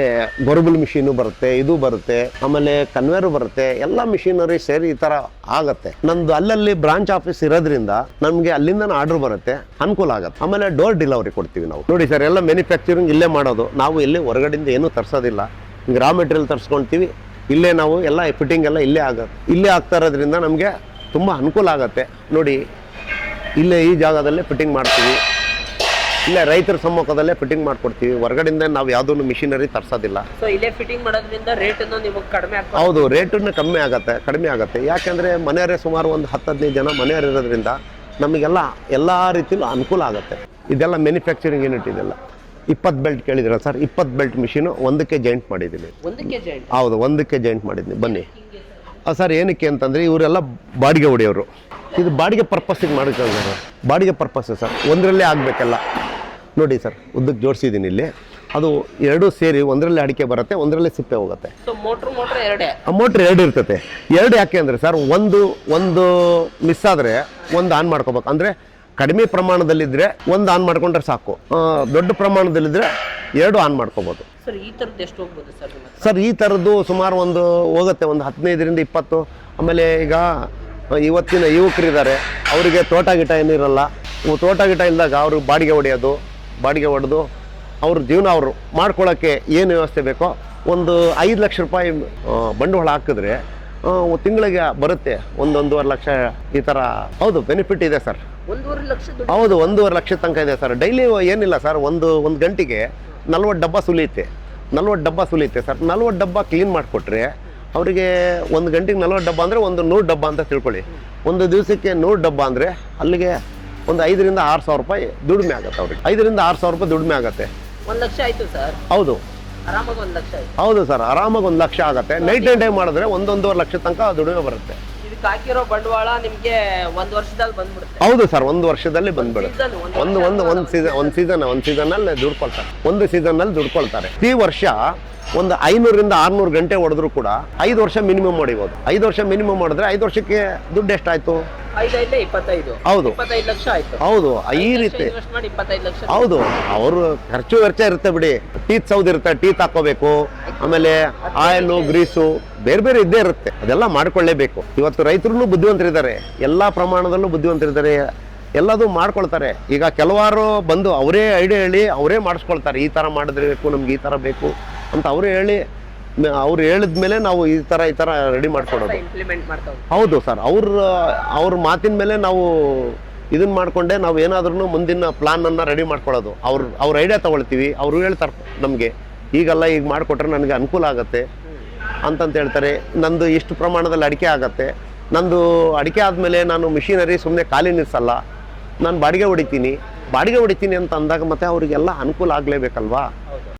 ಗೊರಬಲ್ ಮಿಷಿನು ಬರುತ್ತೆ, ಇದು ಬರುತ್ತೆ, ಆಮೇಲೆ ಕನ್ವೇರು ಬರುತ್ತೆ, ಎಲ್ಲ ಮಿಷಿನರಿ ಸೇರಿ ಈ ಥರ ಆಗುತ್ತೆ. ನಂದು ಅಲ್ಲಲ್ಲಿ ಬ್ರಾಂಚ್ ಆಫೀಸ್ ಇರೋದ್ರಿಂದ ನಮಗೆ ಅಲ್ಲಿಂದ ಆರ್ಡರ್ ಬರುತ್ತೆ, ಅನುಕೂಲ ಆಗುತ್ತೆ. ಆಮೇಲೆ ಡೋರ್ ಡೆಲಿವರಿ ಕೊಡ್ತೀವಿ ನಾವು. ನೋಡಿ ಸರ್ ಎಲ್ಲ ಮ್ಯಾನುಫ್ಯಾಕ್ಚರಿಂಗ್ ಇಲ್ಲೇ ಮಾಡೋದು. ನಾವು ಇಲ್ಲಿ ಹೊರಗಡೆಯಿಂದ ಏನೂ ತರಿಸೋದಿಲ್ಲ. ರಾ ಮೆಟೀರಿಯಲ್ ತರಿಸ್ಕೊಳ್ತೀವಿ ಇಲ್ಲೇ ನಾವು ಎಲ್ಲ ಫಿಟ್ಟಿಂಗ್ ಎಲ್ಲ ಇಲ್ಲೇ ಆಗುತ್ತೆ ಇಲ್ಲೇ ಆಗ್ತಾ ಇರೋದ್ರಿಂದ ನಮಗೆ ತುಂಬ ಅನುಕೂಲ ಆಗುತ್ತೆ. ನೋಡಿ ಇಲ್ಲೇ ಈ ಜಾಗದಲ್ಲೇ ಫಿಟ್ಟಿಂಗ್ ಮಾಡ್ತೀವಿ. ಇಲ್ಲೇ ರೈತರ ಸಮ್ಮುಖದಲ್ಲೇ ಫಿಟ್ಟಿಂಗ್ ಮಾಡ್ಕೊಡ್ತೀವಿ. ಹೊರಗಡೆಯಿಂದ ನಾವು ಯಾವುದನ್ನು ಮಿಷಿನರಿ ತರ್ಸೋದಿಲ್ಲ. ಸೊ ಇಲ್ಲೇ ಫಿಟ್ಟಿಂಗ್ ಮಾಡೋದ್ರಿಂದ ರೇಟ್ ನಿಮಗೆ ಕಡಿಮೆ ಆಗ್ತದೆ ಹೌದು ರೇಟನ್ನು ಕಮ್ಮಿ ಆಗುತ್ತೆ ಕಡಿಮೆ ಆಗುತ್ತೆ. ಯಾಕೆಂದರೆ ಮನೆಯವರೇ ಸುಮಾರು ಒಂದು ಹತ್ತು ಹದಿನೈದು ಜನ ಮನೆಯವರು ಇರೋದ್ರಿಂದ ನಮಗೆಲ್ಲ ಎಲ್ಲ ರೀತಿಯಲ್ಲೂ ಅನುಕೂಲ ಆಗುತ್ತೆ. ಇದೆಲ್ಲ ಮ್ಯಾನುಫ್ಯಾಕ್ಚರಿಂಗ್ ಯೂನಿಟ್ ಇದೆಲ್ಲ. ಇಪ್ಪತ್ತು ಬೆಲ್ಟ್ ಕೇಳಿದಿರ ಸರ್ ಇಪ್ಪತ್ತು ಬೆಲ್ಟ್ ಮಿಷಿನು ಒಂದಕ್ಕೆ ಜಾಯಿಂಟ್ ಮಾಡಿದ್ದೀನಿ. ಹೌದು ಒಂದಕ್ಕೆ ಜಾಯಿಂಟ್ ಮಾಡಿದ್ದೀನಿ. ಬನ್ನಿ. ಸರ್ ಏನಕ್ಕೆ ಅಂತಂದರೆ ಇವರೆಲ್ಲ ಬಾಡಿಗೆ ಹೊಡೆಯೋರು. ಇದು ಬಾಡಿಗೆ ಪರ್ಪಸ್ಸಿಗೆ ಮಾಡಿದ್ದಾರೆ ಬಾಡಿಗೆ ಪರ್ಪಸ್ ಸರ್. ಒಂದರಲ್ಲೇ ಆಗಬೇಕಲ್ಲ. ನೋಡಿ ಸರ್ ಉದ್ದಕ್ಕೆ ಜೋಡಿಸಿದ್ದೀನಿ ಇಲ್ಲಿ. ಅದು ಎರಡೂ ಸೇರಿ ಒಂದರಲ್ಲೇ ಅಡಿಕೆ ಬರುತ್ತೆ ಒಂದರಲ್ಲೇ ಸಿಪ್ಪೆ ಹೋಗುತ್ತೆ. ಎರಡೇ? ಮೋಟ್ರ್ ಎರಡು ಇರ್ತದೆ. ಎರಡು ಯಾಕೆ ಅಂದರೆ ಸರ್ ಒಂದು ಒಂದು ಮಿಸ್ ಆದರೆ ಒಂದು ಆನ್ ಮಾಡ್ಕೋಬೇಕು. ಅಂದರೆ ಕಡಿಮೆ ಪ್ರಮಾಣದಲ್ಲಿದ್ದರೆ ಒಂದು ಆನ್ ಮಾಡ್ಕೊಂಡ್ರೆ ಸಾಕು. ದೊಡ್ಡ ಪ್ರಮಾಣದಲ್ಲಿದ್ದರೆ ಎರಡು ಆನ್ ಮಾಡ್ಕೋಬೋದು. ಸರ್ ಈ ತರದ್ದು ಎಷ್ಟು ಹೋಗ್ಬೋದು ಸರ್ ಸರ್ ಈ ಥರದ್ದು ಸುಮಾರು ಒಂದು ಹೋಗುತ್ತೆ ಒಂದು ಹದಿನೈದರಿಂದ ಇಪ್ಪತ್ತು. ಆಮೇಲೆ ಈಗ ಇವತ್ತಿನ ಯುವಕರಿದ್ದಾರೆ. ಅವರಿಗೆ ತೋಟ ಗಿಟ ಏನಿರಲ್ಲ ತೋಟ ಗಿಟ ಇಲ್ದಾಗ ಅವರು ಬಾಡಿಗೆ ಹೊಡೆಯೋದು ಬಾಡಿಗೆ ಹೊಡೆದು ಅವ್ರ ಜೀವನ ಅವರು ಮಾಡ್ಕೊಳ್ಳೋಕ್ಕೆ ಏನು ವ್ಯವಸ್ಥೆ ಬೇಕೋ ಒಂದು ಐದು ಲಕ್ಷ ರೂಪಾಯಿ ಬಂಡವಾಳ ಹಾಕಿದ್ರೆ ತಿಂಗಳಿಗೆ ಬರುತ್ತೆ. ಒಂದು ಒಂದೂವರೆ ಲಕ್ಷ ಈ ಥರ ಹೌದು ಬೆನಿಫಿಟ್ ಇದೆ ಸರ್. ಹೌದು ಒಂದೂವರೆ ಲಕ್ಷ ತನಕ ಇದೆ ಸರ್. ಡೈಲಿ ಏನಿಲ್ಲ ಸರ್ ಒಂದು ಒಂದು ಗಂಟೆಗೆ ನಲ್ವತ್ತು ಡಬ್ಬ ಸುಲಿಯುತ್ತೆ. ನಲ್ವತ್ತು ಡಬ್ಬ ಸುಲಿಯುತ್ತೆ ಸರ್. ನಲ್ವತ್ತು ಡಬ್ಬ ಕ್ಲೀನ್ ಮಾಡಿಕೊಟ್ರೆ ಅವರಿಗೆ ಒಂದು ಗಂಟೆಗೆ ನಲ್ವತ್ತು ಡಬ್ಬ ಅಂದರೆ ಒಂದು ನೂರು ಡಬ್ಬ ಅಂತ ತಿಳ್ಕೊಳ್ಳಿ. ಒಂದು ದಿವಸಕ್ಕೆ ನೂರು ಡಬ್ಬ ಅಂದರೆ ಅಲ್ಲಿಗೆ ಒಂದು ಐದರಿಂದ ಆರು ಸಾವಿರ ರೂಪಾಯಿ ದುಡಿಮೆ ಆಗುತ್ತೆ ಅವ್ರಿಗೆ. ಐದರಿಂದ ಆರು ಸಾವಿರ ರೂಪಾಯಿ ದುಡಿಮೆ ಆಗುತ್ತೆ. ಒಂದು ಲಕ್ಷ ಆಯಿತು ಸರ್. ಹೌದು. ಹೌದು ಸರ್ ಆರಾಮಾಗಿ ಒಂದು ಲಕ್ಷ ಆಗುತ್ತೆ. ನೈಟ್ ಅಂಡ್ ಡೇ ಮಾಡಿದ್ರೆ ಒಂದೊಂದೂವರೆ ಲಕ್ಷ ತನಕ ದುಡಿಮೆ ಬರುತ್ತೆ. ಹಾಕಿರೋ ಬಂಡವಾಳ ನಿಮಗೆ ಒಂದು ವರ್ಷದಲ್ಲಿ ಬಂದ್ಬಿಡುತ್ತೆ. ಹೌದು ಸರ್ ಒಂದು ವರ್ಷದಲ್ಲಿ ಬಂದ್ಬಿಡುತ್ತೆ. ಒಂದ್ ಒಂದು ಒಂದು ಒಂದು ಸೀಸನ್ ಒಂದು ಸೀಸನ್ ಒಂದು ಸೀಸನಲ್ಲಿ ದುಡ್ಕೊಳ್ತಾರೆ. ಒಂದು ಸೀಸನ್ನಲ್ಲಿ ದುಡ್ಕೊಳ್ತಾರೆ. ಈ ವರ್ಷ ಒಂದು ಐನೂರಿಂದ ಆರ್ನೂರು ಗಂಟೆ ಹೊಡೆದ್ರು ಕೂಡ ಐದು ವರ್ಷ ಮಿನಿಮಮ್ ಹೊಡಿಬೋದು. ಐದು ವರ್ಷ ಮಿನಿಮಮ್ ಮಾಡಿದ್ರೆ ಐದು ವರ್ಷಕ್ಕೆ ದುಡ್ಡು ಎಷ್ಟಾಯ್ತು? ಹೌದು. ಹೌದು. ಈ ರೀತಿ ಹೌದು. ಅವರು ಖರ್ಚು ವೆಚ್ಚ ಇರುತ್ತೆ ಬಿಡಿ. ಟೀತ್ ಸೌದ್ ಇರುತ್ತೆ ಟೀತ್ ಹಾಕೋಬೇಕು. ಆಮೇಲೆ ಆಯಿಲು ಗ್ರೀಸು ಬೇರೆ ಬೇರೆ ಇದ್ದೇ ಇರುತ್ತೆ. ಅದೆಲ್ಲ ಮಾಡ್ಕೊಳ್ಳೇಬೇಕು. ಇವತ್ತು ರೈತರು ಬುದ್ಧಿವಂತರಿದ್ದಾರೆ. ಎಲ್ಲ ಪ್ರಮಾಣದಲ್ಲೂ ಬುದ್ಧಿವಂತರಿದ್ದಾರೆ. ಎಲ್ಲದೂ ಮಾಡ್ಕೊಳ್ತಾರೆ. ಈಗ ಕೆಲವಾರು ಬಂದು ಅವರೇ ಐಡಿಯಾ ಹೇಳಿ ಅವರೇ ಮಾಡಿಸ್ಕೊಳ್ತಾರೆ. ಈ ಥರ ಮಾಡಿದ್ರೆ ಬೇಕು ನಮ್ಗೆ ಈ ಥರ ಬೇಕು. ಅಂತ ಅವರು ಹೇಳಿ ಅವ್ರು ಹೇಳಿದ ಮೇಲೆ ನಾವು ಈ ಥರ ಈ ಥರ ರೆಡಿ ಮಾಡ್ಕೊಡೋದು. ಇಂಪ್ಲಿಮೆಂಟ್ ಹೌದು ಸರ್ ಅವ್ರ ಅವ್ರ ಮಾತಿನ ಮೇಲೆ ನಾವು ಇದನ್ನ ಮಾಡ್ಕೊಂಡೆ ನಾವು ಏನಾದ್ರೂ ಮುಂದಿನ ಪ್ಲಾನನ್ನು ರೆಡಿ ಮಾಡ್ಕೊಳ್ಳೋದು ಅವ್ರ ಅವ್ರ ಐಡಿಯಾ ತಗೊಳ್ತೀವಿ. ಅವ್ರು ಹೇಳ್ತಾರೆ ನಮಗೆ ಈಗಲ್ಲ ಈಗ ಮಾಡಿಕೊಟ್ರೆ ನನಗೆ ಅನುಕೂಲ ಆಗುತ್ತೆ ಅಂತಂತ ಹೇಳ್ತಾರೆ. ನಂದು ಇಷ್ಟು ಪ್ರಮಾಣದಲ್ಲಿ ಅಡಿಕೆ ಆಗತ್ತೆ. ನಂದು ಅಡಿಕೆ ಆದಮೇಲೆ ನಾನು ಮಿಷಿನರಿ ಸುಮ್ಮನೆ ಖಾಲಿ ನಿಲ್ಲಿಸಲ್ಲ ನಾನು ಬಾಡಿಗೆ ಹೊಡಿತೀನಿ. ಬಾಡಿಗೆ ಹೊಡಿತೀನಿ ಅಂತ ಅಂದಾಗ ಮತ್ತೆ ಅವರಿಗೆಲ್ಲ ಅನುಕೂಲ ಆಗಲೇಬೇಕಲ್ವಾ?